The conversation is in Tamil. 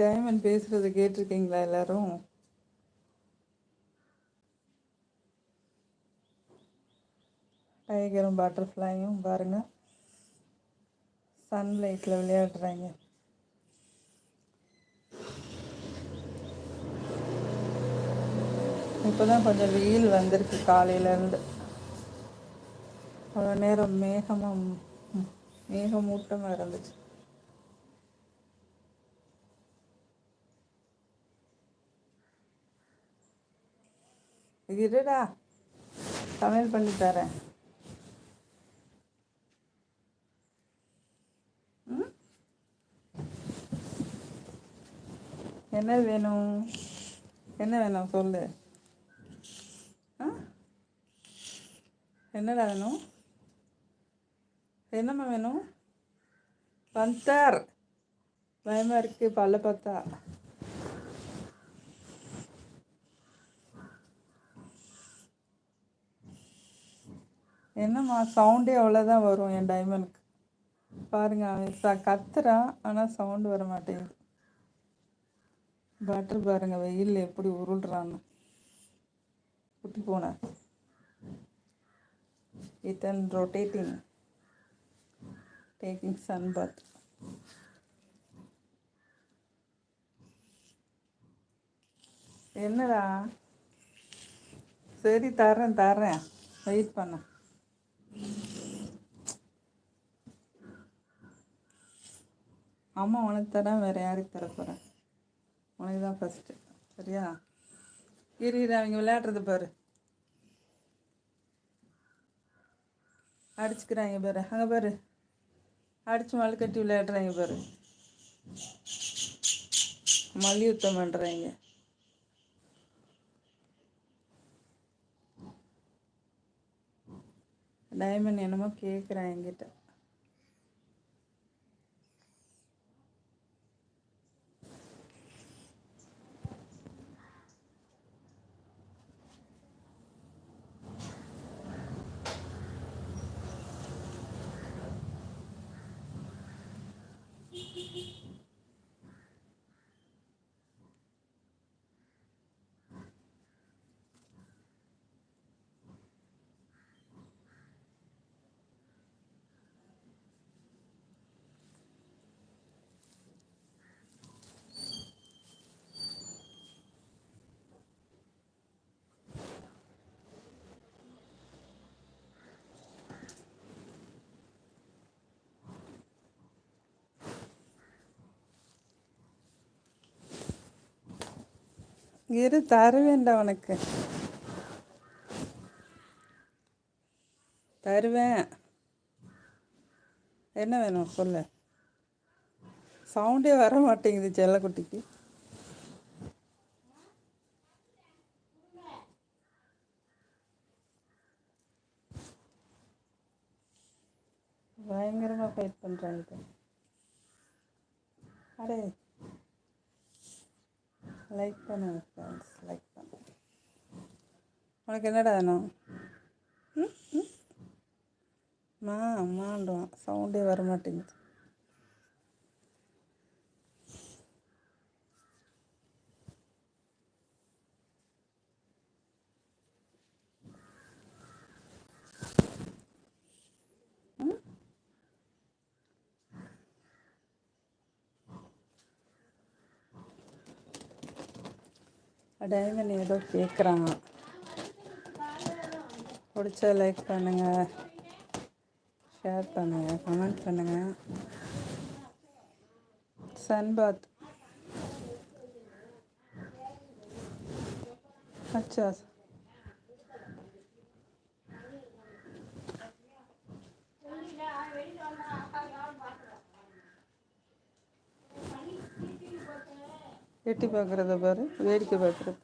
டைமண்ட் பேசுறது கேட்டிருக்கீங்களா எல்லாரும்? டைகரும் பட்டர்ஃப்ளையும் பாருங்க. சன்லைட்டில் விளையாடுறாங்க. இப்போதான் கொஞ்சம் வெயில் வந்திருக்கு காலையிலேருந்து அவ்வளோ நேரம் மேகமாக மேகமூட்டமாக இருந்துச்சு. இருடா. சமையல் பண்ணி தரேன். ம்? என்ன வேணும்? என்ன வேணும் சொல்லு. ஆ? என்னடா வேணும்? என்னம்மா வேணும்? பந்தர் பயமாக இருக்குது பல்ல பார்த்தா. என்னம்மா சவுண்டே அவ்வளோதான் வரும் என் டைமண்டுக்கு பாருங்க அவன் ச கத்துறான் ஆனால் சவுண்டு வர மாட்டேங்குது பட்டர் பாருங்க வெயில் எப்படி உருள்றான்னு. குட்டி போன. இத்தன் ரொட்டேட்டிங் டேக்கிங் சன் பாத் என்னடா? சரி தரேன் தரேன் வெயிட் பண்ண. அம்மா உனக்கு தரேன் வேறு யாருக்கு தர போகிறேன் உனக்கு தான் ஃபஸ்ட்டு சரியா? இரு இரு அவங்க விளையாடுறது பாரு. அடிச்சுக்கிறாங்க பாரு. அங்கே பாரு. அடிச்சு மழை கட்டி விளையாடுறாங்க பாரு. மல்யுத்தம் பண்ணுறாங்க டைமண்ட் என்னமோ கேட்குறான் என்கிட்ட. இரு தருவேன்டா உனக்கு. தருவேன். என்ன வேணும் சொல்லு. சவுண்டே வர மாட்டேங்குது செல்லக்குட்டிக்கு. பயங்கரமாக ஃபைட் பண்ணுறாங்க அடே. லைக் பண்ணுங்கள் ஃப்ரெண்ட்ஸ் லைக் பண்ணுங்க. உனக்கு என்னடா வேணும்? மா அம்மாண்டுவான் சவுண்டே வர மாட்டேங்குது டைமண்ட் ஏதோ கேட்குறாங்க பிடிச்சா லைக் பண்ணுங்கள் ஷேர் பண்ணுங்கள் கமெண்ட் பண்ணுங்கள் சன்பாத். அச்சா எட்டி பார்க்குறத பாரு வேடிக்கை பார்க்குறது.